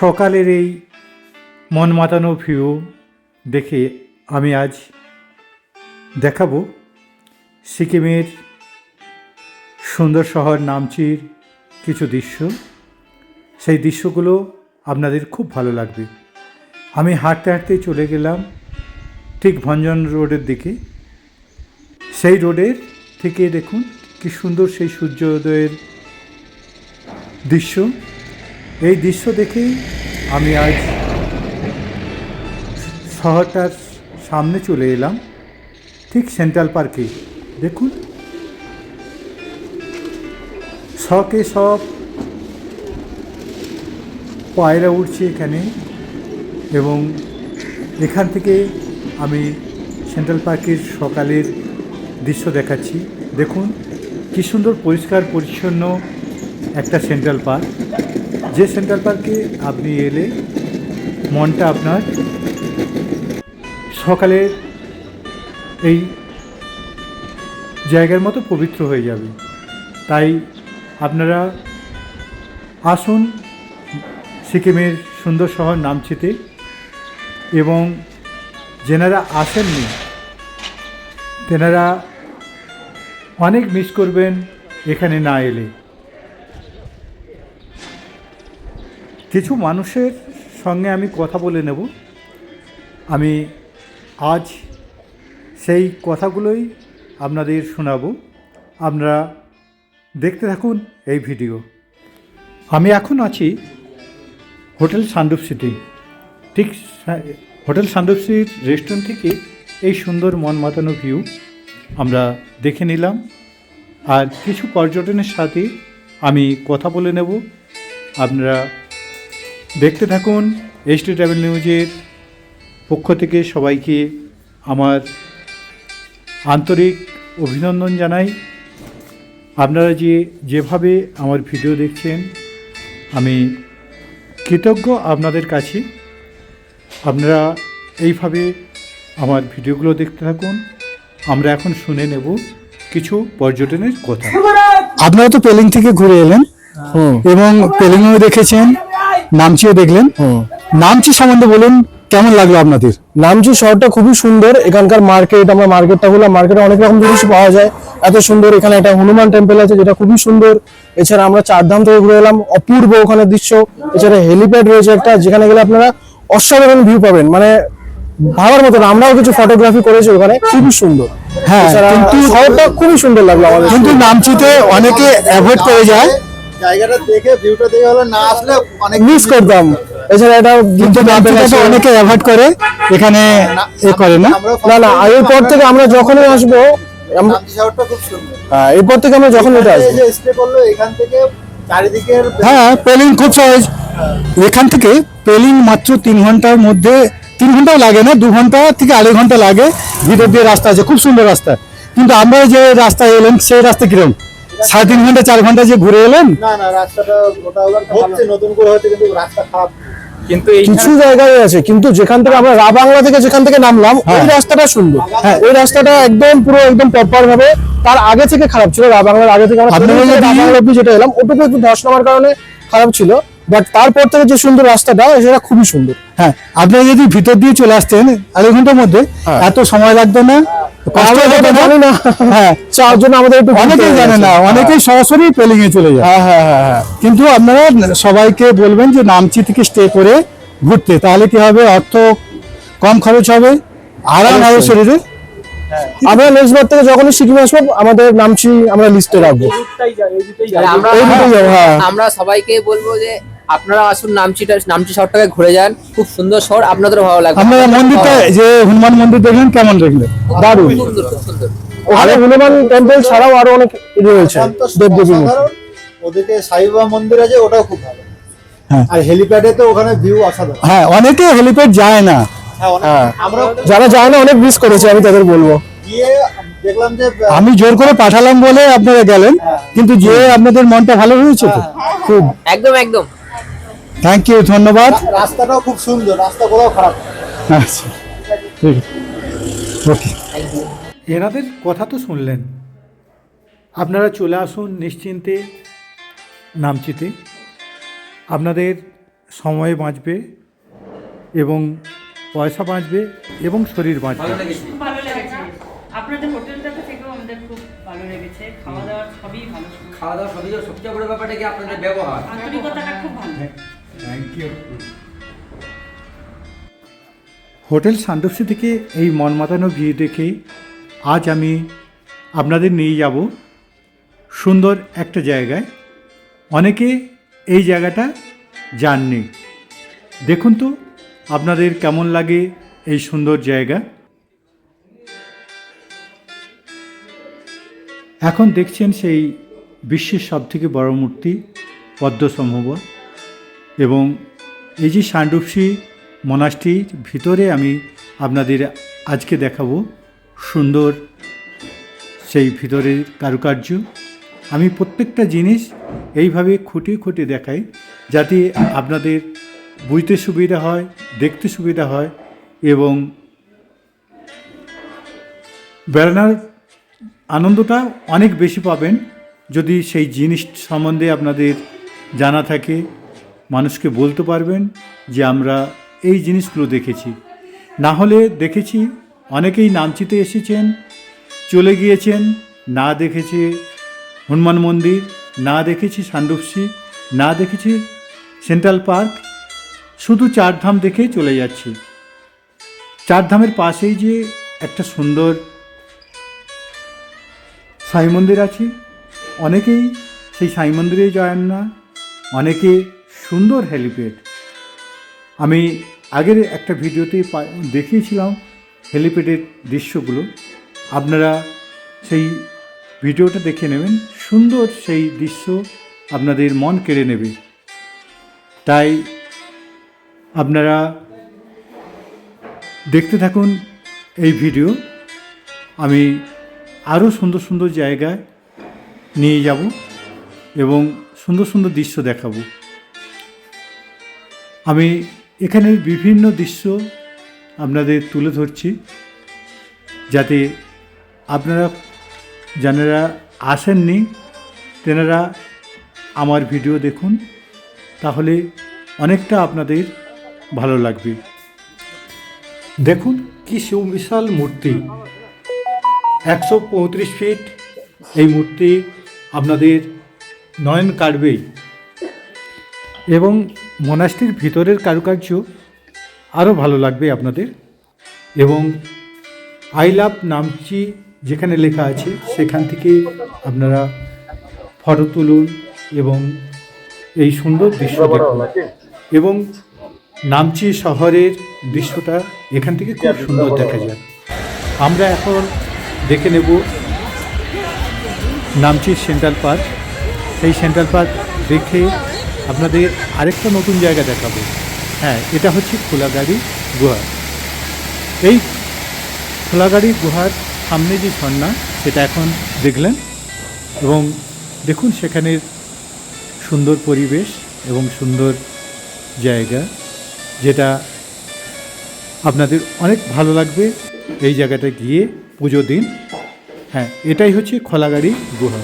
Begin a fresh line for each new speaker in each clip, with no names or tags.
সকালের এই মন মাতানো ভিউ দেখে আমি আজ দেখাবো সিকিমের সুন্দর শহর নামচির কিছু দৃশ্য। সেই দৃশ্যগুলো আপনাদের খুব ভালো লাগবে। আমি হাঁটতে হাঁটতে চলে গেলাম ঠিক ভঞ্জন রোডের দিকে। সেই রোডের থেকে দেখুন কি সুন্দর সেই সূর্যোদয়ের দৃশ্য। এই দৃশ্য দেখেই আমি আজ শহরটার সামনে চলে এলাম, ঠিক সেন্ট্রাল পার্কে। দেখুন। শখে সব পায়রা উঠছে এখানে এবং এখান থেকে আমি সেন্ট্রাল পার্কের সকালের দৃশ্য দেখাচ্ছি। দেখুন, কী সুন্দর পরিষ্কার পরিচ্ছন্ন একটা সেন্ট্রাল পার্ক। যে সেন্ট্রাল পার্কে আপনি এলে মনটা আপনার সকালে এই জায়গার মতো পবিত্র হয়ে যাবে। তাই আপনারা আসুন সিকিমের সুন্দর শহর নামচিতে এবং যেনারা আসেননি, তেনারা অনেক মিস করবেন এখানে না এলে। কিছু মানুষের সঙ্গে আমি কথা বলে নেব। আমি আজ সেই কথাগুলোই আপনাদের শোনাব। আপনারা দেখতে থাকুন এই ভিডিও। আমি এখন আছি হোটেল সান্দুপ সিটি। ঠিক হোটেল সান্দুপ সিটির রেস্টুরেন্ট থেকে এই সুন্দর মন মাতানো ভিউ আমরা দেখে নিলাম। আর কিছু পর্যটনের সাথে আমি কথা বলে নেব। আপনারা দেখতে থাকুন এইচডি ট্রাভেল নিউজের পক্ষ থেকে সবাইকে আমার আন্তরিক অভিনন্দন জানাই। আপনারা যে যেভাবে আমার ভিডিও দেখছেন আমি কৃতজ্ঞ আপনাদের কাছে। আপনারা এইভাবে আমার ভিডিওগুলো দেখতে থাকুন। আমরা এখন শুনে নেব কিছু পর্যটনের কথা।
আপনারা তো পেলিং থেকে ঘুরে এলেন। এবং পেলিংও দেখেছেন। নামচিও দেখলেন। নামচি সম্বন্ধে বলুন কেমন লাগল আপনাদের?
নামচি শহরটা খুবই সুন্দর এখানকার মার্কেট আমরা মার্কেটটা হলাম মার্কেটে অনেক রকম জিনিস পাওয়া যায়। এত সুন্দর এখানে একটা হনুমান টেম্পল আছে যেটা খুবই সুন্দর। এছাড়া আমরা চারধাম থেকে ঘুরে এলাম অপূর্ব ওখানে দৃশ্য। এছাড়া হেলিপ্যাড রয়েছে একটা যেখানে গেলে আপনারা অসাধারণ ভিউ পাবেন। মানে ভাবার মতন আমরাও কিছু ফটোগ্রাফি করেছি ওখানে খুবই সুন্দর।
হ্যাঁ, কিন্তু-
শহরটা খুবই সুন্দর লাগল আমাদের।
কিন্তু নামচিতে অনেকে অ্যাভয়েড করে যায়।
জায়গাটা দেখে ভিউটা দেখে হলো না আসলে অনেক
মিস করতাম। এছাড়া এটা
কিন্তু অনেকে অ্যাভয়েড করে এখানে এ করে না।
আমরা
না না এরপর থেকে আমরা যখনই আসব আমরা-
নামচি শহরটা খুব সুন্দর।
হ্যাঁ, এরপর থেকে আমরা যখন এটা আসব।
যে করল এখান থেকে চারিদিকের
হ্যাঁ পেলিং খুব সহজ। এখান থেকে পেলিং মাত্র তিন ঘণ্টার মধ্যে তিন ঘন্টাও লাগে না দু ঘণ্টা থেকে আড়াই ঘণ্টা লাগে। ভিতর দিয়ে রাস্তা আছে খুব সুন্দর রাস্তা। কিন্তু আমরা যে রাস্তায় এলেন সেই রাস্তা কিরম? সাড়ে তিন ঘণ্টা চার ঘণ্টা যে ঘুরে এলেন?
না না রাস্তাটা হচ্ছে নতুন করে হয়তো কিন্তু রাস্তা খারাপ।
কিন্তু
কিছু জায়গায় আছে কিন্তু যেখান থেকে আমরা রা বাংলা থেকে যেখান থেকে নামলাম ওই রাস্তাটা সুন্দর। হ্যাঁ ওই রাস্তাটা একদম পুরো একদম প্রপার ভাবে তার আগে থেকে খারাপ ছিল রা বাংলার আগে থেকে আমরা অব্দি যেটা এলাম ওটুকু একটু ধস নামার কারণে খারাপ ছিল বাট তারপর থেকে যে সুন্দর রাস্তাটা সেটা খুবই সুন্দর।
হ্যাঁ আপনারা যদি ভিতর দিয়ে চলে আসতেন আড়াই ঘণ্টার মধ্যে এত সময় লাগতো না? কষ্ট
জানি না।
হ্যাঁ
চার জন্য আমাদের একটু
অনেকেই জানে না অনেকেই সরাসরি পেলিং এ চলে যায়।
হ্যাঁ হ্যাঁ হ্যাঁ হ্যাঁ।
কিন্তু আপনারা সবাইকে বলবেন যে নামচি থেকে স্টে করে ঘুরতে তাহলে কি হবে? অর্থ কম খরচ হবে আরাম হবে শরীরে।
আমরা নেক্সট বার থেকে যখনই সিকিমে আসব আমাদের নামছি আমরা লিস্টে রাখব। হ্যাঁ।
আমরা সবাইকে বলব যে আপনারা আসুন নামচিটা নামচি শহরটাকে ঘুরে যান। খুব সুন্দর শহর। আপনাদেরও ভালো লাগবে।
আপনারা মন্দিরটা যে হনুমান মন্দির দেখলেন কেমন দেখলেন?
দারুণ।
সুন্দর খুব সুন্দর।
ওখানে হনুমান টেম্পল ছাড়াও আরও অনেক রয়েছে দেবদেবী
ওদিকে সাইবাবা মন্দির আছে ওটাও খুব ভালো।
হ্যাঁ।
আর হেলিপ্যাডে তো ওখানে ভিউ অসাধারণ।
হ্যাঁ অনেকে হেলিপ্যাড যায় না।
হ্যাঁ
হ্যাঁ। যারা যায় না অনেক মিস করেছে আমি তাদের বলব।
দেখলাম যে
আমি জোর করে পাঠালাম বলে আপনারা গেলেন কিন্তু যে আপনাদের মনটা ভালো হয়েছে তো খুব।
একদম একদম।
থ্যাংক ইউ ধন্যবাদ।
রাস্তাটাও খুব সুন্দর রাস্তা কোথাও খারাপ।
আচ্ছা ঠিক ওকে
এনাদের কথা তো শুনলেন। আপনারা চলে আসুন নিশ্চিন্তে নামচিতে। আপনাদের সময় বাঁচবে এবং পয়সা বাঁচবে এবং শরীর বাঁচবে।
খুব ভালো লেগেছে। আপনাদের হোটেলটাতে থেকেও আমাদের খুব ভালো লেগেছে। খাওয়া দাওয়া সবই ভালো।
খাওয়া দাওয়া সবই সবচেয়ে বড় ব্যাপারটা কি আপনাদের ব্যবহার?
আন্তরিকতাটা খুব ভালো।
থ্যাংক ইউ হোটেল সান্ডপসি থেকে এই মন মাতানো ভিউ দেখে আজ আমি আপনাদের নিয়ে যাব সুন্দর একটা জায়গায়। অনেকে এই জায়গাটা যাননি দেখুন তো আপনাদের কেমন লাগে এই সুন্দর জায়গা। এখন দেখছেন সেই বিশ্বের সবথেকে বড় মূর্তি পদ্মসম্ভব। এবং এই যে সান্ডুপসি মনাস্ট্রির ভিতরে আমি আপনাদের আজকে দেখাবো সুন্দর সেই ভিতরের কারুকার্য। আমি প্রত্যেকটা জিনিস এইভাবে খুঁটিয়ে খুঁটিয়ে দেখাই যাতে আপনাদের বুঝতে সুবিধা হয়, দেখতে সুবিধা হয় এবং বেড়ানোর আনন্দটা অনেক বেশি পাবেন যদি সেই জিনিস সম্বন্ধে আপনাদের জানা থাকে। মানুষকে বলতে পারবেন যে আমরা এই জিনিসগুলো দেখেছি। না হলে দেখেছি অনেকেই নামচিতে এসেছেন, চলে গিয়েছেন, না দেখেছে হনুমান মন্দির, না দেখেছি সান্ডুপসি, না দেখেছি সেন্ট্রাল পার্ক, শুধু চারধাম দেখে চলে যাচ্ছি। চারধামের পাশেই যে একটা সুন্দর সাই মন্দির আছে, অনেকেই সেই সাই মন্দিরে যান না, অনেকে সুন্দর হেলিপ্যাড। আমি আগের একটা ভিডিওতে দেখিয়েছিলাম হেলিপ্যাডের দৃশ্যগুলো। আপনারা সেই ভিডিওটা দেখে নেবেন। সুন্দর সেই দৃশ্য আপনাদের মন কেড়ে নেবে। তাই আপনারা দেখতে থাকুন এই ভিডিও। আমি আরও সুন্দর সুন্দর জায়গায় নিয়ে যাব এবং সুন্দর সুন্দর দৃশ্য দেখাবো। আমি এখানে বিভিন্ন দৃশ্য আপনাদের তুলে ধরছি যাতে আপনারা যারা আসেননি, তেনারা আমার ভিডিও দেখুন, তাহলে অনেকটা আপনাদের ভালো লাগবে। দেখুন কি সুবিশাল মূর্তি। একশো পঁয়ত্রিশ ফিট এই মূর্তি আপনাদের নয়ন কাটবেই এবং মনাস্ট্রির ভিতরের কারুকার্য আরও ভালো লাগবে আপনাদের। এবং আই লাভ নামচি যেখানে লেখা আছে সেখান থেকে আপনারা ফটো তুলুন এবং এই সুন্দর দৃশ্য দেখুন। এবং নামচি শহরের দৃশ্যটা এখান থেকে খুব সুন্দর দেখা যায়। আমরা এখন দেখে নেব নামচি সেন্ট্রাল পার্ক। সেই সেন্ট্রাল পার্ক দেখে আপনাদের আরেকটা নতুন জায়গা দেখাবো। হ্যাঁ এটা হচ্ছে খোলাগাড়ি গুহা এই খোলাগাড়ি গুহার সামনে যে ঝর্ণা, সেটা এখন দেখলেন এবং দেখুন সেখানের সুন্দর পরিবেশ এবং সুন্দর জায়গা, যেটা আপনাদের অনেক ভালো লাগবে এই জায়গাটা গিয়ে পুজো দিন। হ্যাঁ এটাই হচ্ছে খোলাগাড়ি গুহা।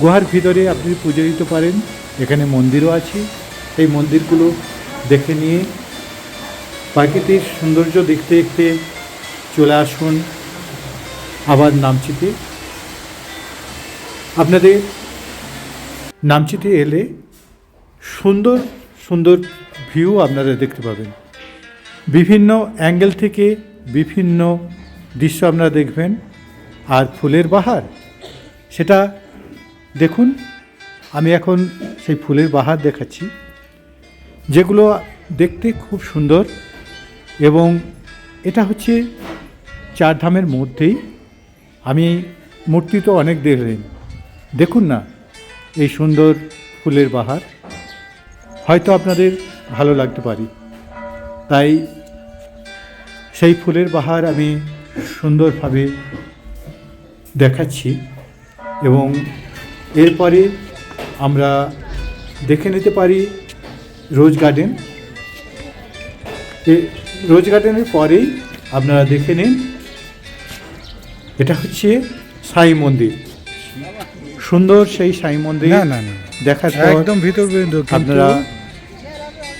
গুহার ভিতরে আপনি পুজো দিতে পারেন। এখানে মন্দিরও আছে। এই মন্দিরগুলো দেখে নিয়ে প্রাকৃতিক সৌন্দর্য দেখতে দেখতে চলে আসুন আবার নামচিতে। আপনাদের নামচিতে এলে সুন্দর সুন্দর ভিউ আপনারা দেখতে পাবেন। বিভিন্ন অ্যাঙ্গেল থেকে বিভিন্ন দৃশ্য আপনারা দেখবেন। আর ফুলের বাহার, সেটা দেখুন। আমি এখন সেই ফুলের বাহার দেখাচ্ছি, যেগুলো দেখতে খুব সুন্দর এবং এটা হচ্ছে চারধামের মধ্যেই। আমি মূর্তি তো অনেক দেখলেন দেখুন না, এই সুন্দর ফুলের বাহার। হয়তো আপনাদের ভালো লাগতে পারি। তাই সেই ফুলের বাহার আমি সুন্দরভাবে দেখাচ্ছি এবং এরপরে আমরা দেখে নিতে পারি রোজ গার্ডেন। রোজ গার্ডেনের পরেই আপনারা দেখে নিন এটা হচ্ছে সাই মন্দির। সুন্দর সেই সাই মন্দির
না না না
দেখার
একদম ভিতর
আপনারা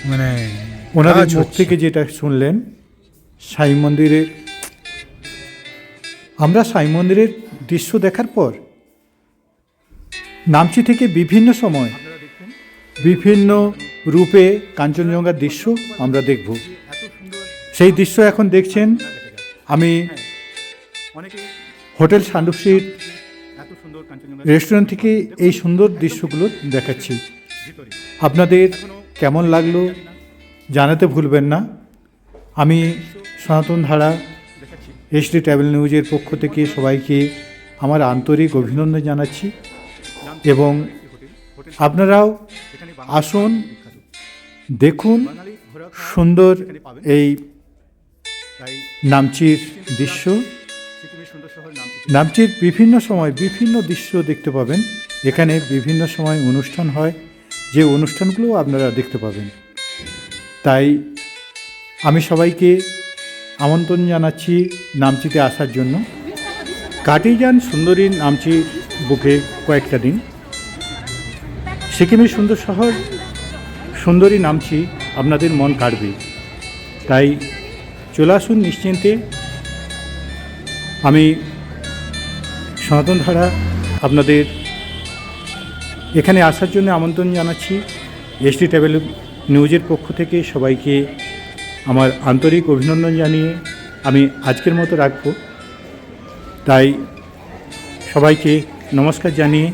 মানে
ওনাদের মুখ থেকে যেটা শুনলেন সাই মন্দিরের আমরা সাই মন্দিরের দৃশ্য দেখার পর নামচি থেকে বিভিন্ন সময় বিভিন্ন রূপে কাঞ্চনজঙ্ঘার দৃশ্য আমরা দেখব। সেই দৃশ্য এখন দেখছেন আমি হোটেল সান্ডুসির রেস্টুরেন্ট থেকে এই সুন্দর দৃশ্যগুলো দেখাচ্ছি। আপনাদের কেমন লাগল জানাতে ভুলবেন না। আমি সনাতন ধারা এসডি ট্রাভেল নিউজের পক্ষ থেকে সবাইকে আমার আন্তরিক অভিনন্দন জানাচ্ছি। এবং আপনারাও আসুন, দেখুন সুন্দর এই নামচির দৃশ্য। নামচির বিভিন্ন সময় বিভিন্ন দৃশ্য দেখতে পাবেন। এখানে বিভিন্ন সময় অনুষ্ঠান হয়। যে অনুষ্ঠানগুলো আপনারা দেখতে পাবেন। তাই আমি সবাইকে আমন্ত্রণ জানাচ্ছি নামচিতে আসার জন্য। কাটিয়ে যান সুন্দরী নামচির বুকে কয়েকটা দিন। সিকিমের সুন্দর শহর, সুন্দরী নামছি আপনাদের মন কাড়বে। তাই চলে আসুন নিশ্চিন্তে। আমি সনাতন ধারা আপনাদের এখানে আসার জন্য আমন্ত্রণ জানাচ্ছি। এসটি ট্রাভেল নিউজের পক্ষ থেকে সবাইকে আমার আন্তরিক অভিনন্দন জানিয়ে আমি আজকের মতো রাখব। তাই সবাইকে নমস্কার জানিয়ে